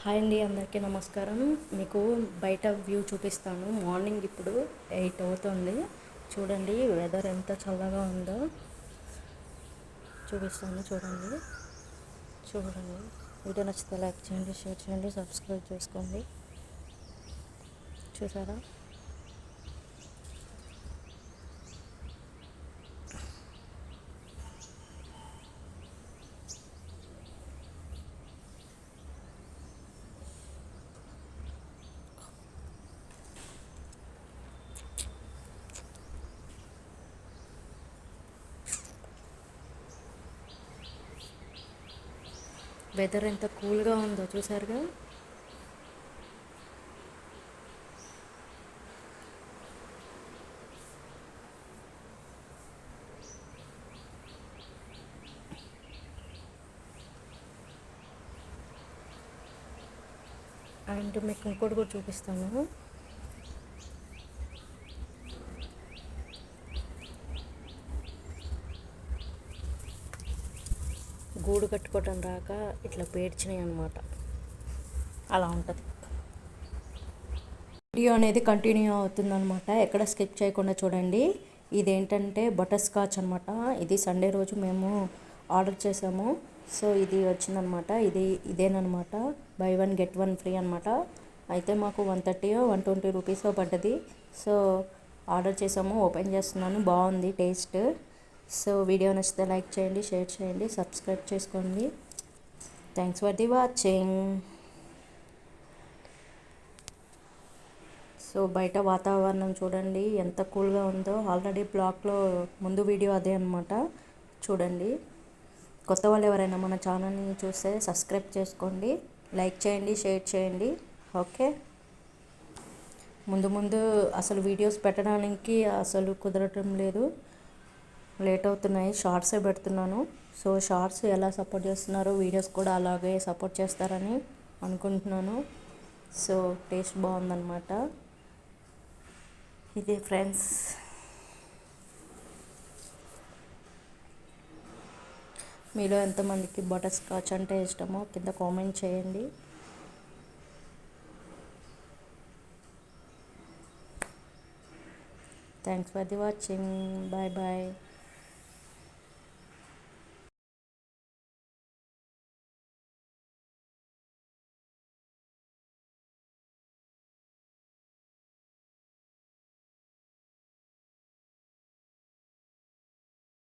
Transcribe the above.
Hi అండి అందరికీ నమస్కారం. మీకు బయట వ్యూ చూపిస్తాను. మార్నింగ్ ఇప్పుడు ఎయిట్ అవుతుంది. చూడండి వెదర్ ఎంత చల్లగా ఉందో. చూపిస్తాను చూడండి. చూడండి. వీడియో నచ్చితే లైక్ చేయండి షేర్ చేయండి సబ్స్క్రైబ్ చేసుకోండి. చూసారా? వెదర్ ఎంత కూల్గా ఉందో చూసారుగా అండ్ మీకు ఇంకోటి కూడా చూపిస్తాను. గూడు కట్టుకోవటం రాక ఇట్లా పేర్చినాయి అనమాట అలా ఉంటుంది. వీడియో అనేది కంటిన్యూ అవుతుందనమాట ఎక్కడ స్కిప్ చేయకుండా చూడండి. ఇదేంటంటే బటర్ స్కాచ్ అనమాట ఇది సండే రోజు మేము ఆర్డర్ చేసాము. సో ఇది వచ్చిందనమాట ఇది ఇదేనమాట buy one get one free అనమాట అయితే మాకు one thirty one twenty rupees పడ్డది. సో ఆర్డర్ చేసాము ఓపెన్ చేస్తున్నాను. బాగుంది టేస్ట్. సో వీడియో నచ్చితే లైక్ చేయండి షేర్ చేయండి సబ్స్క్రైబ్ చేసుకోండి. Thanks for the watching so బయట వాతావరణం చూడండి ఎంత కూల్గా ఉందో. ఆల్రెడీ బ్లాక్లో ముందు వీడియో అదే అనమాట చూడండి. కొత్త వాళ్ళు ఎవరైనా మన ఛానల్ని చూస్తే సబ్స్క్రైబ్ చేసుకోండి లైక్ చేయండి షేర్ చేయండి. ఓకే? ముందు ముందు అసలు వీడియోస్ పెట్టడానికి అసలు కుదరటం లేదు. లేట్ అవుతున్నాయి. షార్ట్సే పెడుతున్నాను. సో షార్ట్స్ ఎలా సపోర్ట్ చేస్తున్నారో వీడియోస్ కూడా అలాగే సపోర్ట్ చేస్తారని అనుకుంటున్నాను. సో టేస్ట్ బాగుందన్నమాట. ఇది ఫ్రెండ్స్. మీలో ఎంతమందికి బటర్ స్కాచ్ అంటే ఇష్టమో కింద కామెంట్ చేయండి. Thanks for the watching bye bye